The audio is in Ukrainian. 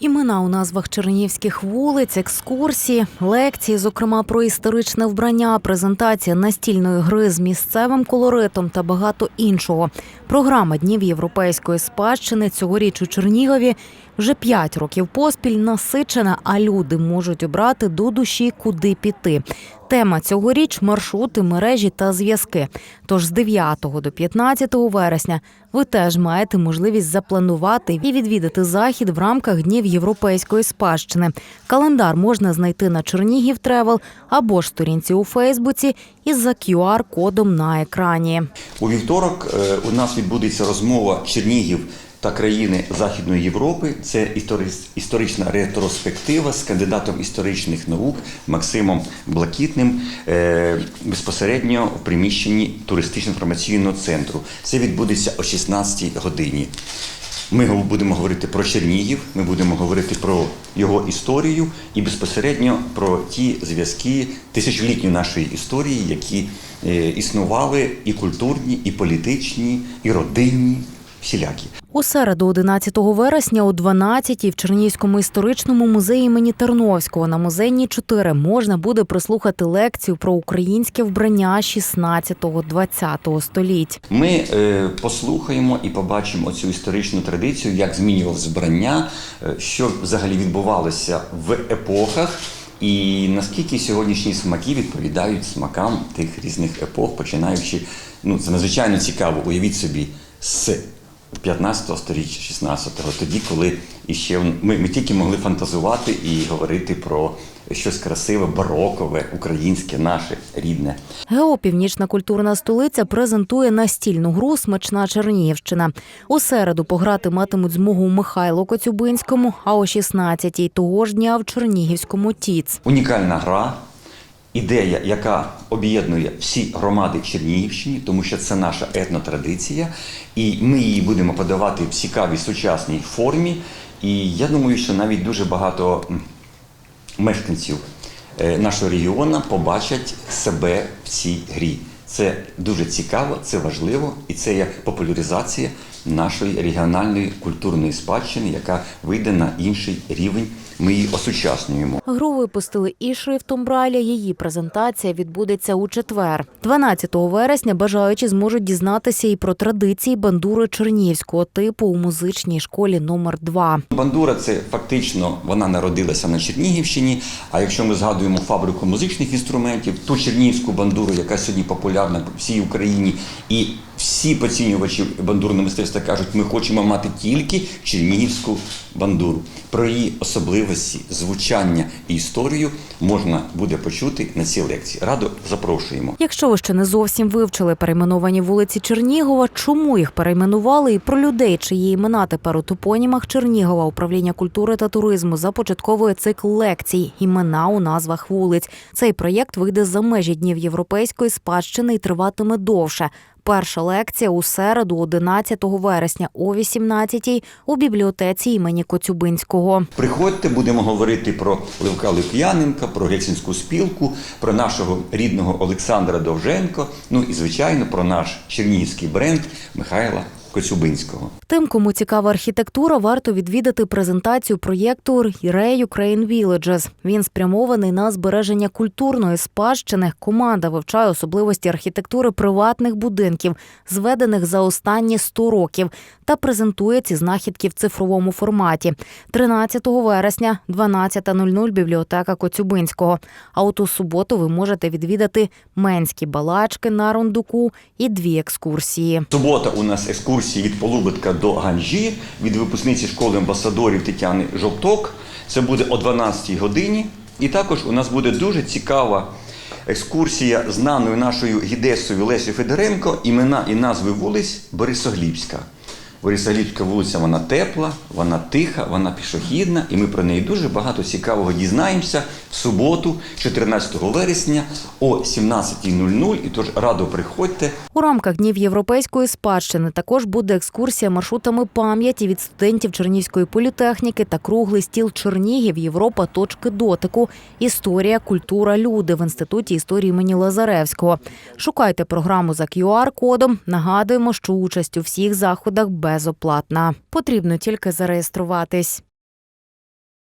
Імена у назвах чернігівських вулиць, екскурсії, лекції, зокрема про історичне вбрання, презентація настільної гри з місцевим колоритом та багато іншого. Програма Днів європейської спадщини цьогоріч у Чернігові вже п'ять років поспіль насичена, а люди можуть обрати до душі, куди піти. Тема цьогоріч маршрути, мережі та зв'язки. Тож з 9 до 15 вересня ви теж маєте можливість запланувати і відвідати захід в рамках Днів європейської спадщини. Календар можна знайти на Чернігів Тревел або ж сторінці у Фейсбуці із за QR-кодом на екрані. У вівторок е, у нас відбудеться розмова Чернігів та країни Західної Європи. Це історична ретроспектива з кандидатом історичних наук Максимом Блакітним е, безпосередньо в приміщенні туристично-інформаційного центру. Це відбудеться о 16 годині. Ми будемо говорити про Чернігів, ми будемо говорити про його історію і безпосередньо про ті зв'язки тисячолітньої нашої історії, які е, існували і культурні, і політичні, і родинні, всілякі. У середу, 11 вересня, о 12-й в Чернігівському історичному музеї імені Терновського на музейній 4 можна буде прислухати лекцію про українське вбрання 16-20 століть. Ми е, послухаємо і побачимо цю історичну традицію, як змінював збрання, е, що взагалі відбувалося в епохах. І наскільки сьогоднішні смаки відповідають смакам тих різних епох, починаючи, ну це надзвичайно цікаво, уявіть собі, з 15 століття, 16-го, тоді, коли іще ми, ми тільки могли фантазувати і говорити про щось красиве, барокове, українське, наше рідне. ГЕО Північна культурна столиця презентує настільну гру Смачна Чернігівщина. У середу пограти матимуть змогу Михайло Коцюбинському, а о 16-й того ж дня в Чернігівському ТІЦ. Унікальна гра, ідея, яка об'єднує всі громади Чернігівщини, тому що це наша етнотрадиція, і ми її будемо подавати в цікавій сучасній формі. І я думаю, що навіть дуже багато мешканців е, нашого регіону побачать себе в цій грі. Це дуже цікаво, це важливо, і це є популяризація нашої регіональної культурної спадщини, яка вийде на інший рівень. Ми її осучаснюємо. Гру випустили і шрифтом Брайля. Її презентація відбудеться у четвер. 12 вересня бажаючі зможуть дізнатися і про традиції бандури чернігівського типу у музичній школі номер 2 Бандура це фактично вона народилася на Чернігівщині. А якщо ми згадуємо фабрику музичних інструментів, ту чернігівську бандуру, яка сьогодні популярна по всій Україні, і всі поцінювачі бандурного мистецтва кажуть, ми хочемо мати тільки чернігівську бандуру. Про її особливості, звучання і історію можна буде почути на цій лекції. Радо запрошуємо. Якщо ви ще не зовсім вивчили перейменовані вулиці Чернігова, чому їх перейменували, і про людей, чиї імена тепер у топонімах Чернігова, управління культури та туризму започатковує цикл лекцій Імена у назвах вулиць. Цей проєкт вийде за межі днів європейської спадщини і триватиме довше. Перша лекція у середу, 11 вересня о 18-й у бібліотеці імені Коцюбинського. Приходьте, будемо говорити про Левка Лук'яненка, про гельсінську спілку, про нашого рідного Олександра Довженко, ну і звичайно про наш чернігівський бренд Михайла Коцюбинського. Тим, кому цікава архітектура, варто відвідати презентацію проєкту Ray Ukraine Villages. Він спрямований на збереження культурної спадщини. Команда вивчає особливості архітектури приватних будинків, зведених за останні 100 років, та презентує ці знахідки в цифровому форматі. 13 вересня, 12.00, бібліотека Коцюбинського. А от у суботу ви можете відвідати менські балачки на рундуку і дві екскурсії. Субота у нас екскурсії від Полубитка до Ганжі від випускниці школи амбасадорів Тетяни Жовток. Це буде о 12-й годині. І також у нас буде дуже цікава екскурсія знаною нашою гідесою Лесі Федоренко, імена і назви вулиць Борисоглібська. Борисоглібська вулиця вона тепла, вона тиха, вона пішохідна, і ми про неї дуже багато цікавого дізнаємося в суботу, 14 вересня о 17.00. І тож радо приходьте. У рамках днів європейської спадщини також буде екскурсія маршрутами пам'яті від студентів Чернігівської політехніки та круглий стіл Чернігів Європа. Точки дотику. Історія, культура, люди в інституті історії імені Лазаревського. Шукайте програму за QR-кодом. Нагадуємо, що участь у всіх заходах безоплатна. Потрібно тільки зареєструватись.